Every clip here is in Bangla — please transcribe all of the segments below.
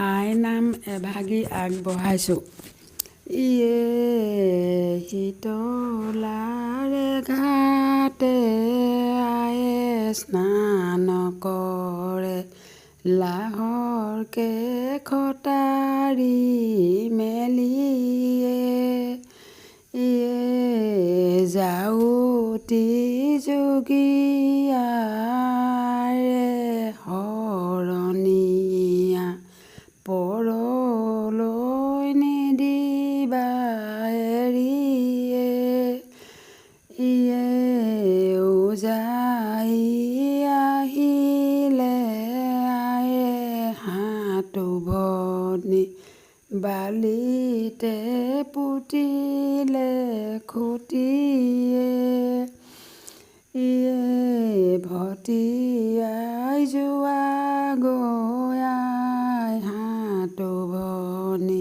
আই নাম এভাগি আগবঢ়াইছোঁ। ইয়ে শীতলাৰে ঘাটে আয়ে স্নান কৰে। লাহৰ কেশতাৰি মেলিয়ে। ইয়ে যাওঁতি যোগীয়াৰে পুতিলে খুটিয়ে ইয়ে ভটিয়াই যোৱা গয়াই হাতো ভনী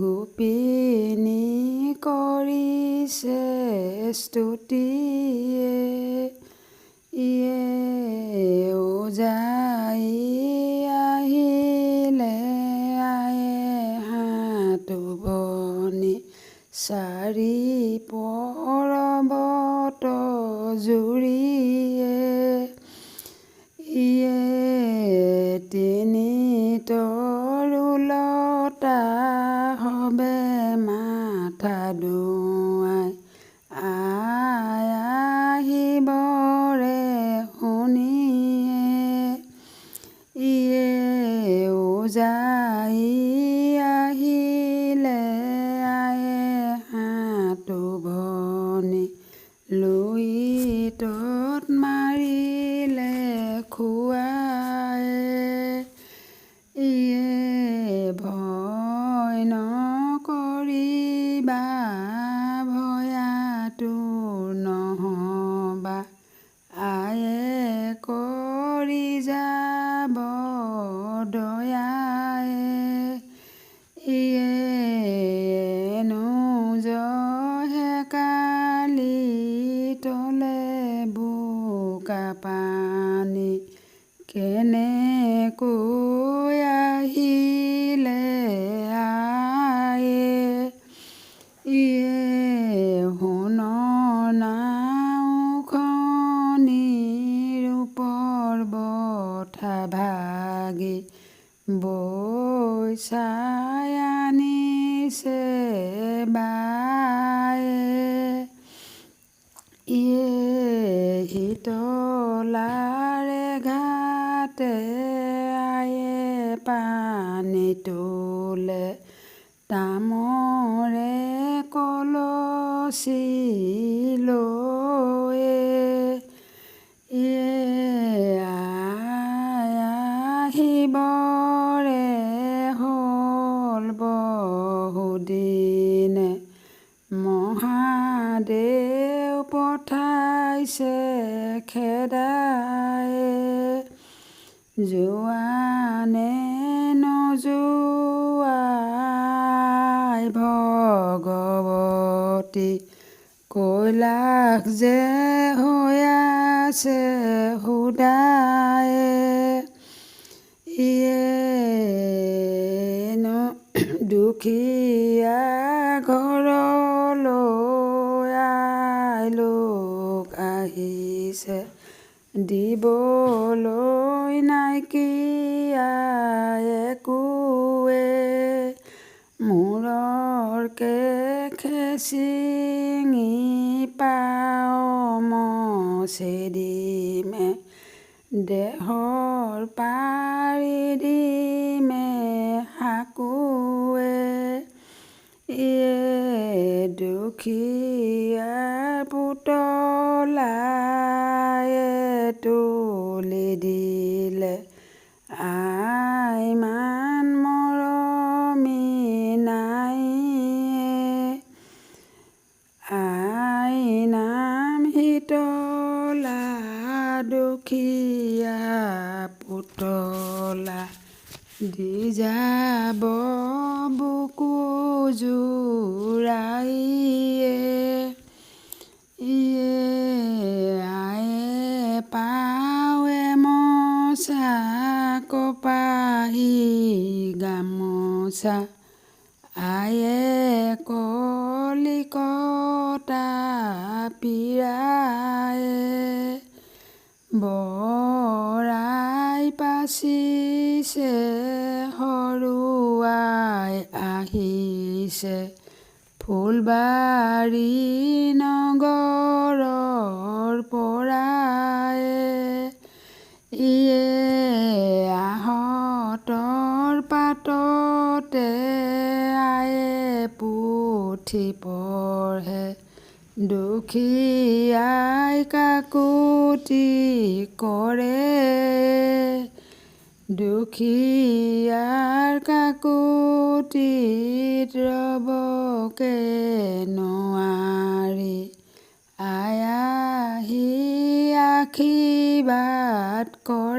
গোপিনী কৰিছে স্তুতিয়ে। চাৰি পৰ্বত লুইতত মাৰিলে খুৱাই ইয়ে ভয় নকৰিবা ভয়াতো নহবা আয়ে কৰি যাব দয়ায়ে ইয়েনো বঠা ভাগি। বৈ চাই আনিছে বায়ে। ইয়ে শীতলাৰে ঘাটে আয়ে পানী তোলে। তামৰে কলচি মহাদেৱ পঠাইছে খেদায়ে যোৱানে নযোৱাই ভগৱতী কৈলাশ যে হৈ আছে সুদায়ে। ইয়েনো দুখীয়া ঘৰলৈ আই লোক আহিছে দিবলৈ নাইকিয়া একোৱে মূৰৰ কেখে চিঙি পাওঁ মচি দেহৰ পাৰি দিমে সাকোৱে ইয়ে দুখীয়া পুতলায়ে যাব বুকু জোৰাইয়ে ইয়ে আয়ে পাৱে মচা কপাহী গাম মৌচা আয়ে কলিকতা পীৰায়ে বৰাই পাচিছে সৰুৱাই আহিছে ফুলবাৰী নগৰৰ পৰাই ইয়ে আহঁতৰ পাততে আয়ে পুথি পঢ়ে দুখীয়াই কাকুতি করে। দুখিয়াৰ কাকুতিত ৰবকে নোৱাৰি আয়াহি আশীৰ্বাদ কৰে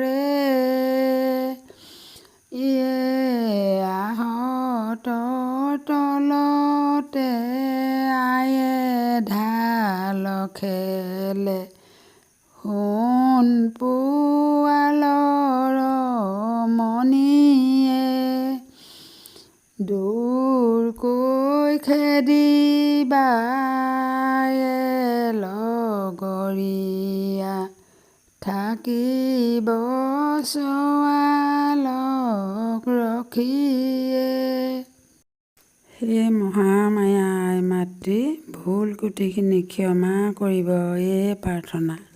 দূৰকৈ খেদিবায়ে লগৰীয়া থাকিব ছোৱালক ৰখিয়ে। হে মহামায়া আই মাতৃ ভুল গোটেইখিনি ক্ষমা কৰিব এই প্ৰাৰ্থনা।